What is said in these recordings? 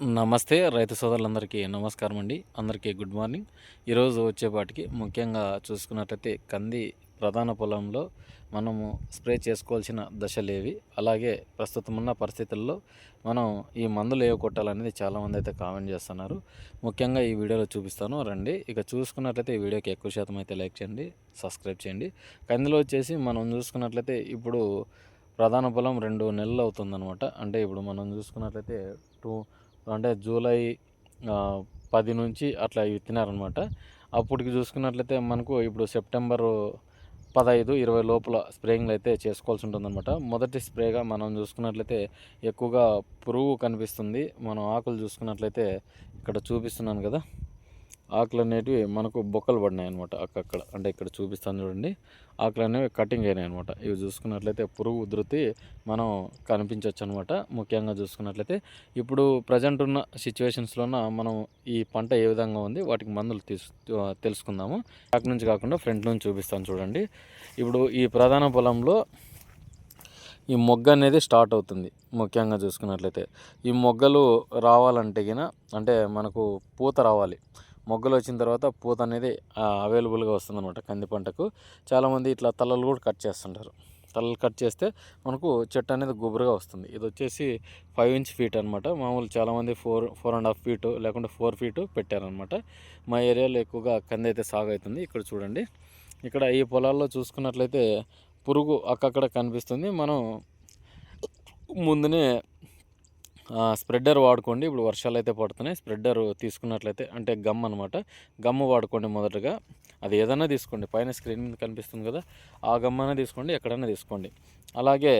నమస్తే రైతు సోదరులందరికీ నమస్కారం అండి. అందరికీ గుడ్ మార్నింగ్. ఈరోజు వచ్చేపాటికి ముఖ్యంగా చూసుకున్నట్లయితే కంది ప్రధాన పొలంలో మనము స్ప్రే చేసుకోవాల్సిన దశలేవి అలాగే ప్రస్తుతం ఉన్న పరిస్థితుల్లో మనం ఈ మందులు ఏవి కొట్టాలనేది చాలామంది అయితే కామెంట్ చేస్తున్నారు. ముఖ్యంగా ఈ వీడియోలో చూపిస్తాను. రండి. ఇక చూసుకున్నట్లయితే ఈ వీడియోకి ఎక్కువ శాతం అయితే లైక్ చేయండి సబ్స్క్రైబ్ చేయండి. కందిలో వచ్చేసి మనం చూసుకున్నట్లయితే ఇప్పుడు ప్రధాన పొలం రెండు నెలలు అవుతుందన్నమాట. అంటే ఇప్పుడు మనం చూసుకున్నట్లయితే టూ అంటే జూలై పది నుంచి అట్లా విత్తినారనమాట అప్పటికి చూసుకున్నట్లయితే మనకు ఇప్పుడు సెప్టెంబర్ పదహైదు ఇరవై లోపల స్ప్రేయింగ్లు అయితే చేసుకోవాల్సి ఉంటుందన్నమాట. మొదటి స్ప్రేగా మనం చూసుకున్నట్లయితే ఎక్కువగా పురుగు కనిపిస్తుంది. మనం ఆకులు చూసుకున్నట్లయితే ఇక్కడ చూపిస్తున్నాను కదా. ఆకులు అనేటివి మనకు బొక్కలు పడినాయి అనమాట అక్కక్కడ. అంటే ఇక్కడ చూపిస్తాను చూడండి. ఆకులు అనేవి కటింగ్ అయినాయి అనమాట ఇవి చూసుకున్నట్లయితే పురుగు ఉధృతి మనం కనిపించవచ్చు అనమాట ముఖ్యంగా చూసుకున్నట్లయితే ఇప్పుడు ప్రజెంట్ ఉన్న సిచ్యువేషన్స్లోన మనం ఈ పంట ఏ విధంగా ఉంది వాటికి మందులు తీసు తెలుసుకుందాము. బ్యాక్ నుంచి కాకుండా ఫ్రంట్ నుంచి చూపిస్తాను చూడండి. ఇప్పుడు ఈ ప్రధాన పొలంలో ఈ మొగ్గ అనేది స్టార్ట్ అవుతుంది ముఖ్యంగా చూసుకున్నట్లయితే. ఈ మొగ్గలు రావాలంటే గిన అంటే మనకు పూత రావాలి. మొగ్గలు వచ్చిన తర్వాత పూత అనేది అవైలబుల్గా వస్తుందన్నమాట కంది పంటకు. చాలామంది ఇట్లా తలలు కూడా కట్ చేస్తుంటారు. తలలు కట్ చేస్తే మనకు చెట్టు అనేది గుబురుగా వస్తుంది. ఇది వచ్చేసి ఫైవ్ ఇంచ్ ఫీట్ అనమాట మామూలు చాలామంది four four and half feet లేకుంటే ఫోర్ ఫీటు పెట్టారనమాట మా ఏరియాలో ఎక్కువగా కంది అయితే సాగు అవుతుంది. ఇక్కడ చూడండి. ఇక్కడ ఈ పొలాల్లో చూసుకున్నట్లయితే పురుగు అక్కక్కడ కనిపిస్తుంది. మనం ముందునే స్ప్రెడ్డర్ వాడుకోండి. ఇప్పుడు వర్షాలు అయితే పడుతున్నాయి. స్ప్రెడ్డర్ తీసుకున్నట్లయితే అంటే గమ్ అనమాట గమ్ వాడుకోండి మొదటగా. అది ఏదైనా తీసుకోండి. పైన స్క్రీన్ మీద కనిపిస్తుంది కదా. ఆ గమ్ అయినా తీసుకోండి. ఎక్కడైనా తీసుకోండి. అలాగే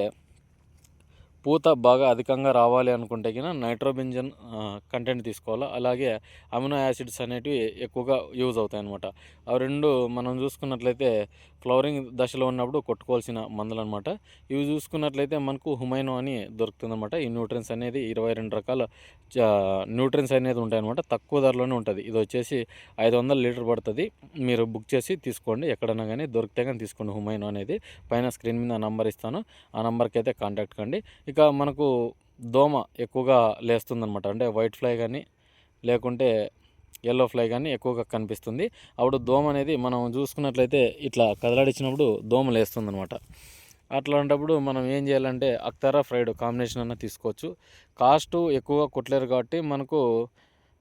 పూత బాగా అధికంగా రావాలి అనుకుంటే కన్నా నైట్రోబెంజన్ కంటెంట్ తీసుకోవాలి? అలాగే అమినో యాసిడ్స్ అనేటివి ఎక్కువగా యూజ్ అవుతాయి అనమాట ఆ రెండు మనం చూసుకున్నట్లయితే ఫ్లవరింగ్ దశలో ఉన్నప్పుడు కొట్టుకోవాల్సిన మందులు అనమాట ఇవి చూసుకున్నట్లయితే మనకు హుమైనో అని దొరుకుతుంది అనమాట ఈ న్యూట్రియన్స్ అనేది ఇరవై రెండు రకాల న్యూట్రియన్స్ అనేది ఉంటాయి అనమాట తక్కువ ధరలోనే ఉంటుంది. ఇది వచ్చేసి ఐదు వందల లీటర్ పడుతుంది. మీరు బుక్ చేసి తీసుకోండి. ఎక్కడైనా కానీ దొరికితే కానీ తీసుకోండి. హుమైనో అనేది. పైన స్క్రీన్ మీద నంబర్ ఇస్తాను. ఆ నెంబర్కి అయితే కాంటాక్ట్ కండి. ఇక మనకు దోమ ఎక్కువగా లేస్తుందనమాట అంటే వైట్ ఫ్లై కానీ లేకుంటే ఎల్లో ఫ్లై కానీ ఎక్కువగా కనిపిస్తుంది. అప్పుడు దోమ అనేది మనం చూసుకున్నట్లయితే ఇట్లా కదలాడించినప్పుడు దోమ లేస్తుందనమాట అట్లాంటప్పుడు మనం ఏం చేయాలంటే అక్తారా ఫ్రైడ్ కాంబినేషన్ అన్న తీసుకోవచ్చు. కాస్ట్ ఎక్కువగా కొట్టలేరు కాబట్టి మనకు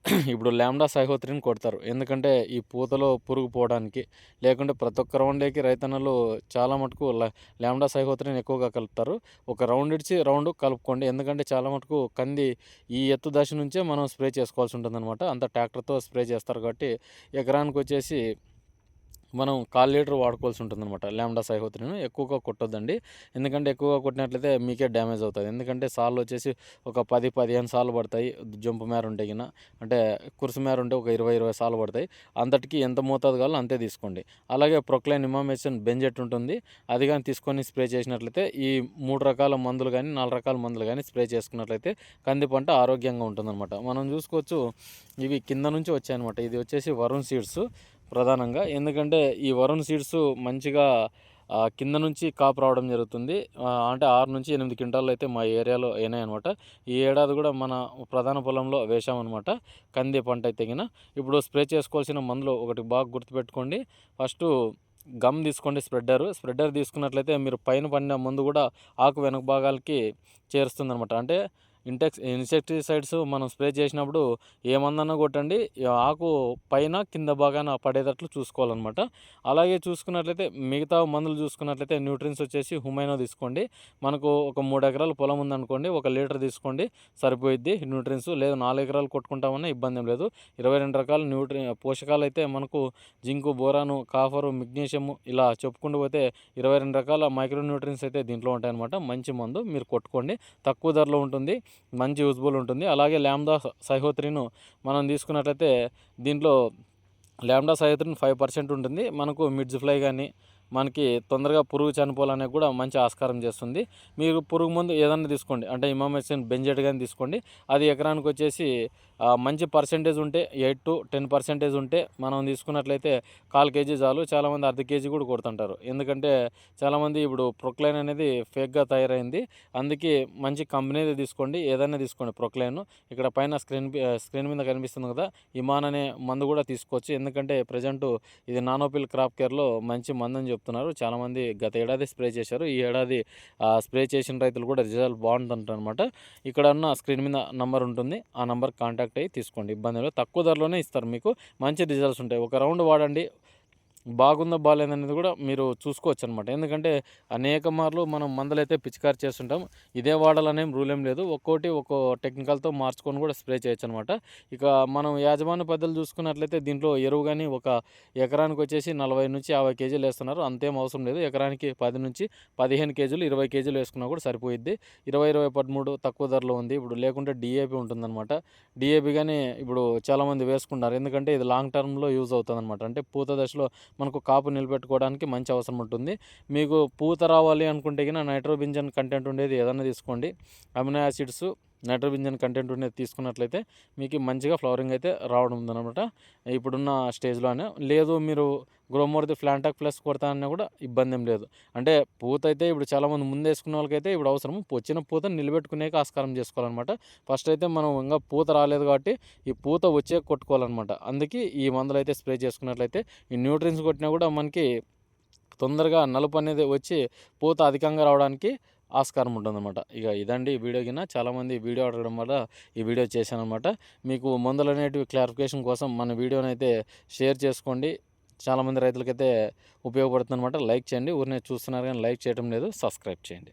ఇప్పుడు ల్యాండా సహోత్రిని కొడతారు. ఎందుకంటే ఈ పూతలో పురుగు పోవడానికి లేకుంటే ప్రతి ఒక్క రౌండేకి రైతన్నలు చాలా మటుకు ల్యాండా సహోత్రిని ఎక్కువగా కలుపుతారు. ఒక రౌండ్ ఇడిచి రౌండ్ కలుపుకోండి. ఎందుకంటే చాలా మటుకు కంది ఈ ఎత్తు దశ నుంచే మనం స్ప్రే చేసుకోవాల్సి ఉంటుందన్నమాట. అంత ట్రాక్టర్తో స్ప్రే చేస్తారు కాబట్టి ఎకరానికి వచ్చేసి మనం కాల్ లీటర్ వాడుకోవాల్సి ఉంటుంది అనమాట ల్యాండా సైహోత్రిని ఎక్కువగా కొట్టొద్దండి. ఎందుకంటే ఎక్కువగా కొట్టినట్లయితే మీకే డ్యామేజ్ అవుతుంది. ఎందుకంటే సార్లు వచ్చేసి ఒక పది పదిహేను సార్లు పడతాయి జంపు మేర ఉంటే కింద అంటే కురుసు మేర ఉంటే ఒక ఇరవై ఇరవై సార్లు పడతాయి. అంతటికి ఎంత మోతాదు కావాలో అంతే తీసుకోండి. అలాగే ప్రొక్లైన్ ఇమామేషన్ బెంజెట్ ఉంటుంది? అది కానీ తీసుకొని స్ప్రే చేసినట్లయితే ఈ మూడు రకాల మందులు కానీ నాలుగు రకాల మందులు కానీ స్ప్రే చేసుకున్నట్లయితే కంది పంట ఆరోగ్యంగా ఉంటుందన్నమాట. మనం చూసుకోవచ్చు ఇవి కింద నుంచి వచ్చాయన్నమాట. ఇది వచ్చేసి వరుణ్ సీడ్స్. ప్రధానంగా. ఎందుకంటే ఈ వరుణ్ సీడ్స్ మంచిగా కింద నుంచి కాపు రావడం జరుగుతుంది. అంటే ఆరు నుంచి ఎనిమిది క్వింటాలు అయితే మా ఏరియాలో అయినాయి అనమాట ఈ ఏడాది కూడా మన ప్రధాన పొలంలో వేసామన్నమాట కంది పంట అయితే గిన. ఇప్పుడు స్ప్రే చేసుకోవాల్సిన మందులు ఒకటి బాగా గుర్తుపెట్టుకోండి. ఫస్ట్ గమ్ తీసుకోండి స్ప్రెడ్డర్. స్ప్రెడ్డర్ తీసుకున్నట్లయితే మీరు పైన పడిన ముందు కూడా ఆకు వెనక భాగాలకి చేరుస్తుంది అనమాట అంటే ఇంటెక్స్ ఇన్సెక్టిసైడ్స్ మనం స్ప్రే చేసినప్పుడు ఏమందన్నా కొట్టండి ఆకు పైన కింద భాగాన పడేటట్లు చూసుకోవాలన్నమాట. అలాగే చూసుకున్నట్లయితే మిగతా మందులు చూసుకున్నట్లయితే న్యూట్రియన్స్ వచ్చేసి హుమైనో తీసుకోండి. మనకు ఒక మూడు ఎకరాల పొలం ఉందనుకోండి ఒక లీటర్ తీసుకోండి సరిపోయిద్ది న్యూట్రియన్స్. లేదు నాలుగు ఎకరాలు కొట్టుకుంటామన్నా ఇబ్బంది లేదు. ఇరవై రెండు రకాల న్యూట్రి పోషకాలు అయితే మనకు జింకు బోరాను కాఫరు మెగ్నీషియము ఇలా చెప్పుకుంటూ పోతే ఇరవై రెండు రకాల మైక్రో న్యూట్రియన్స్ అయితే దీంట్లో ఉంటాయన్నమాట. మంచి మందు మీరు కొట్టుకోండి. తక్కువ ధరలో ఉంటుంది. మంచి యూజ్బుల్ ఉంటుంది. అలాగే ల్యాండా సహోత్రిను మనం తీసుకున్నట్లయితే దీంట్లో ల్యాండా సైహోత్రిన్ ఫైవ్ పర్సెంట్ ఉంటుంది. మనకు మిడ్జ్ ఫ్లై కానీ మనకి తొందరగా పురుగు చనిపోవాలనే కూడా మంచి ఆస్కారం చేస్తుంది. మీరు పురుగు మందు ఏదన్నా తీసుకోండి. అంటే ఇమామెసిన్ బెంజెట్ కానీ తీసుకోండి. అది ఎకరానికి వచ్చేసి మంచి పర్సెంటేజ్ ఉంటే ఎయిట్ టు టెన్ పర్సెంటేజ్ ఉంటే మనం తీసుకున్నట్లయితే కాల్ కేజీ చాలు. చాలామంది అర్ధ కేజీ కూడా కొడుతుంటారు. ఎందుకంటే చాలామంది ఇప్పుడు ప్రొక్లైన్ అనేది ఫేక్గా తయారైంది. అందుకే మంచి కంపెనీది తీసుకోండి. ఏదైనా తీసుకోండి ప్రొక్లైన్. ఇక్కడ పైన స్క్రీన్ స్క్రీన్ మీద కనిపిస్తుంది కదా ఇమాన్ అనే మందు కూడా తీసుకోవచ్చు. ఎందుకంటే ప్రజెంట్ ఇది నానోపిల్ క్రాప్ కేర్లో మంచి మందు అని చెప్తున్నారు. చాలామంది గత ఏడాది స్ప్రే చేశారు. ఈ ఏడాది స్ప్రే చేసిన రైతులు కూడా రిజల్ట్ బాగుంటుంటారు ఇక్కడ ఉన్న స్క్రీన్ మీద నంబర్ ఉంటుంది. ఆ నంబర్ కాంటాక్ట్ అయ్యి తీసుకోండి. ఇబ్బంది లేదు. తక్కువ ధరలోనే ఇస్తారు మీకు. మంచి రిజల్ట్స్ ఉంటాయి. ఒక రౌండ్ వాడండి. బాగుందా బాగాలేదనేది కూడా మీరు చూసుకోవచ్చు అనమాట ఎందుకంటే అనేక మార్లు మనం మందులైతే పిచికారి చేస్తుంటాం ఇదే వాడాలనేం రూల్ ఏం లేదు. ఒక్కోటి ఒక్కో టెక్నికల్తో మార్చుకొని కూడా స్ప్రే చేయొచ్చు అనమాట ఇక మనం యాజమాన్య పద్ధతులు చూసుకున్నట్లయితే దీంట్లో ఎరువు కానీ ఒక ఎకరానికి వచ్చేసి నలభై నుంచి యాభై కేజీలు వేస్తున్నారు. అంతేం అవసరం లేదు. ఎకరానికి పది నుంచి పదిహేను కేజీలు ఇరవై కేజీలు వేసుకున్నా కూడా సరిపోయిద్ది. ఇరవై ఇరవై పదమూడు తక్కువ ధరలో ఉంది. ఇప్పుడు లేకుంటే డిఏపి ఉంటుందన్నమాట. డిఏపి కానీ ఇప్పుడు చాలామంది వేసుకుంటారు. ఎందుకంటే ఇది లాంగ్ టర్మ్లో యూజ్ అవుతుంది అనమాట అంటే పూత దశలో మనకు కాపు నిలబెట్టుకోవడానికి మంచి అవసరం ఉంటుంది. మీకు పూత రావాలి అనుకుంటే కన్నా నైట్రోబింజన్ కంటెంట్ ఉండేది ఏదైనా తీసుకోండి. అమినో యాసిడ్స్ నైట్రోబింజన్ కంటెంట్ ఉండేది తీసుకున్నట్లయితే మీకు మంచిగా ఫ్లవరింగ్ అయితే రావడం ఉందన్నమాట. ఇప్పుడున్న స్టేజ్లోనే లేదు మీరు గ్రోమోర్ది ఫ్లాంటాక్ ప్లస్ కొడతా అన్నా కూడా ఇబ్బంది ఏం లేదు. అంటే పూత అయితే ఇప్పుడు చాలామంది ముందు వేసుకున్న వాళ్ళకైతే ఇప్పుడు అవసరం వచ్చిన పూత నిలబెట్టుకునే ఆస్కారం చేసుకోవాలన్నమాట. ఫస్ట్ అయితే మనం ఇంకా పూత రాలేదు కాబట్టి ఈ పూత వచ్చే కొట్టుకోవాలన్నమాట. అందుకే ఈ మందులు అయితే స్ప్రే చేసుకున్నట్లయితే ఈ న్యూట్రియన్స్ కొట్టినా కూడా మనకి తొందరగా నలుపు అనేది వచ్చి పూత అధికంగా రావడానికి ఆస్కారం ఉంటుందన్నమాట. ఇక ఇదండి ఈ వీడియో కింద. చాలామంది వీడియో అడగడం వల్ల ఈ వీడియో చేశాను అనమాట మీకు మందులు అనేటివి క్లారిఫికేషన్ కోసం మన వీడియోని అయితే షేర్ చేసుకోండి. చాలామంది రైతులకైతే ఉపయోగపడుతుంది అనమాట లైక్ చేయండి. ఊరినే చూస్తున్నారు కానీ లైక్ చేయడం లేదు. సబ్స్క్రైబ్ చేయండి.